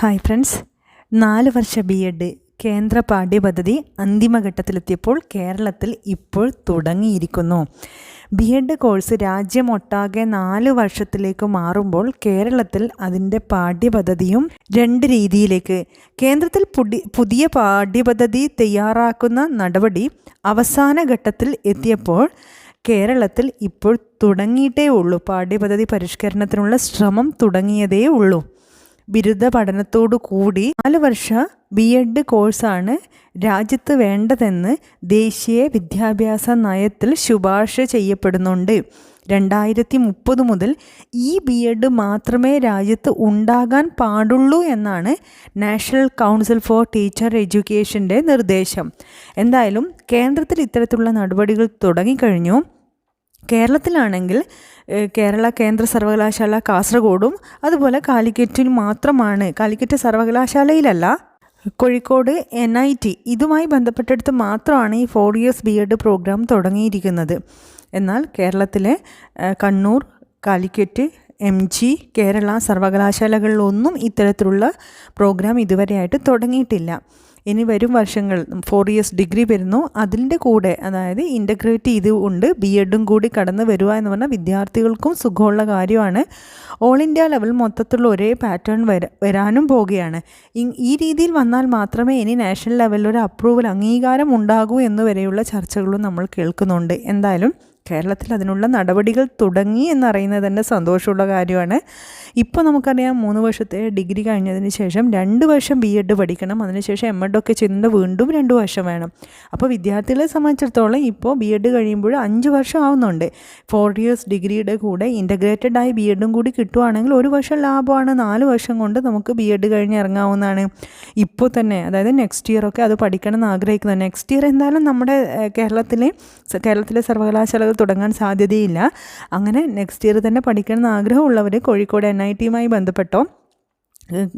Hi friends നാല് വർഷ B Ed കേന്ദ്ര പാഠ്യപദ്ധതി അന്തിമഘട്ടത്തിലെത്തിയപ്പോൾ കേരളത്തിൽ ഇപ്പോൾ തുടങ്ങിയിരിക്കുന്നു. ബി എഡ് കോഴ്സ് രാജ്യമൊട്ടാകെ നാല് വർഷത്തിലേക്ക് മാറുമ്പോൾ കേരളത്തിൽ അതിന്റെ പാഠ്യപദ്ധതിയും രണ്ട് രീതിയിലേക്ക് കേന്ദ്രത്തിൽ പുതിയ പാഠ്യപദ്ധതി തയ്യാറാക്കുന്ന നടപടി അവസാന ഘട്ടത്തിൽ എത്തിയപ്പോൾ കേരളത്തിൽ ഇപ്പോൾ തുടങ്ങിയിട്ടേ ഉള്ളൂ. പാഠ്യപദ്ധതി പരിഷ്കരണത്തിനുള്ള ശ്രമം തുടങ്ങിയതേ ഉള്ളൂ. ബിരുദ പഠനത്തോടു കൂടി നാല് വർഷ ബി എഡ് കോഴ്സാണ് രാജ്യത്ത് വേണ്ടതെന്ന് ദേശീയ വിദ്യാഭ്യാസ നയത്തിൽ ശുപാർശ ചെയ്യപ്പെടുന്നുണ്ട്. രണ്ടായിരത്തി മുപ്പത് മുതൽ ഈ ബി എഡ് മാത്രമേ രാജ്യത്ത് ഉണ്ടാകാൻ പാടുള്ളൂ എന്നാണ് നാഷണൽ കൗൺസിൽ ഫോർ ടീച്ചർ എഡ്യൂക്കേഷന്റെ നിർദ്ദേശം. എന്തായാലും കേന്ദ്രത്തിൽ ഇത്തരത്തിലുള്ള നടപടികൾ തുടങ്ങിക്കഴിഞ്ഞു. കേരളത്തിലാണെങ്കിൽ കേരള കേന്ദ്ര സർവകലാശാല കാസർഗോഡും അതുപോലെ കാലിക്കറ്റിൽ മാത്രമാണ്. കാലിക്കറ്റ് സർവകലാശാലയിലല്ല. കോഴിക്കോട് എൻ ഐ ടി ഇതുമായി ബന്ധപ്പെട്ടെടുത്ത് മാത്രമാണ് ഈ four years B Ed programme തുടങ്ങിയിരിക്കുന്നത്. എന്നാൽ കേരളത്തിലെ കണ്ണൂർ കാലിക്കറ്റ് എം ജി കേരള സർവകലാശാലകളിലൊന്നും ഇത്തരത്തിലുള്ള പ്രോഗ്രാം ഇതുവരെയായിട്ട് തുടങ്ങിയിട്ടില്ല. ഇനി വരും വർഷങ്ങൾ ഫോർ ഇയേഴ്സ് ഡിഗ്രി വരുന്നു. അതിന്റെ കൂടെ അതായത് ഇന്റഗ്രേറ്റ് ചെയ്ത് കൊണ്ട് ബി എഡും കൂടി കടന്നു വരിക എന്ന് പറഞ്ഞാൽ വിദ്യാർത്ഥികൾക്കും സുഖമുള്ള കാര്യമാണ്. ഓൾ ഇന്ത്യ ലെവൽ മൊത്തത്തിലുള്ള ഒരേ പാറ്റേൺ വര വരാനും പോവുകയാണ്. ഈ രീതിയിൽ വന്നാൽ മാത്രമേ ഇനി നാഷണൽ ലെവലിൽ ഒരു അപ്രൂവൽ അംഗീകാരം ഉണ്ടാകൂ എന്നുവരെയുള്ള ചർച്ചകളും നമ്മൾ കേൾക്കുന്നുണ്ട്. എന്തായാലും കേരളത്തിൽ അതിനുള്ള നടപടികൾ തുടങ്ങി എന്നറിയുന്നത് തന്നെ സന്തോഷമുള്ള കാര്യമാണ്. ഇപ്പോൾ നമുക്കറിയാം മൂന്ന് വർഷത്തെ ഡിഗ്രി കഴിഞ്ഞതിന് ശേഷം രണ്ട് വർഷം ബി എഡ് പഠിക്കണം. അതിനുശേഷം എം എഡ് ഒക്കെ ചെയ്യുന്നുണ്ട് വീണ്ടും രണ്ട് വർഷം വേണം. അപ്പോൾ വിദ്യാർത്ഥികളെ സംബന്ധിച്ചിടത്തോളം ഇപ്പോൾ ബി എഡ് കഴിയുമ്പോൾ അഞ്ച് വർഷം ആവുന്നുണ്ട്. ഫോർ ഇയേഴ്സ് ഡിഗ്രിയുടെ കൂടെ ഇന്റഗ്രേറ്റഡ് ആയി ബി എഡും കൂടി കിട്ടുവാണെങ്കിൽ ഒരു വർഷം ലാഭമാണ്. നാല് വർഷം കൊണ്ട് നമുക്ക് ബി എഡ് കഴിഞ്ഞ് ഇറങ്ങാവുന്നതാണ്. ഇപ്പോൾ തന്നെ അതായത് നെക്സ്റ്റ് ഇയർ ഒക്കെ അത് പഠിക്കണം എന്ന് ആഗ്രഹിക്കുന്നത് നെക്സ്റ്റ് ഇയർ എന്തായാലും നമ്മുടെ കേരളത്തിലെ കേരളത്തിലെ സർവകലാശാലകൾ തുടങ്ങാൻ സാധ്യതയില്ല. അങ്ങനെ നെക്സ്റ്റ് ഇയർ തന്നെ പഠിക്കണമെന്ന് ആഗ്രഹമുള്ളവർ കോഴിക്കോട് എൻ ഐ ടിയുമായി ബന്ധപ്പെട്ടോ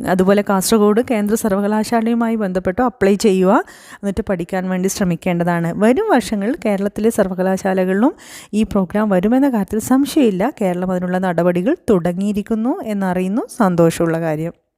അതുപോലെ കാസർഗോഡ് കേന്ദ്ര സർവകലാശാലയുമായി ബന്ധപ്പെട്ടോ അപ്ലൈ ചെയ്യുക. എന്നിട്ട് പഠിക്കാൻ വേണ്ടി ശ്രമിക്കേണ്ടതാണ്. വരും വർഷങ്ങളിൽ കേരളത്തിലെ സർവകലാശാലകളിലും ഈ പ്രോഗ്രാം വരുമെന്ന കാര്യത്തിൽ സംശയമില്ല. കേരളം അതിനുള്ള നടപടികൾ തുടങ്ങിയിരിക്കുന്നു എന്നറിയുന്നു. സന്തോഷമുള്ള കാര്യം.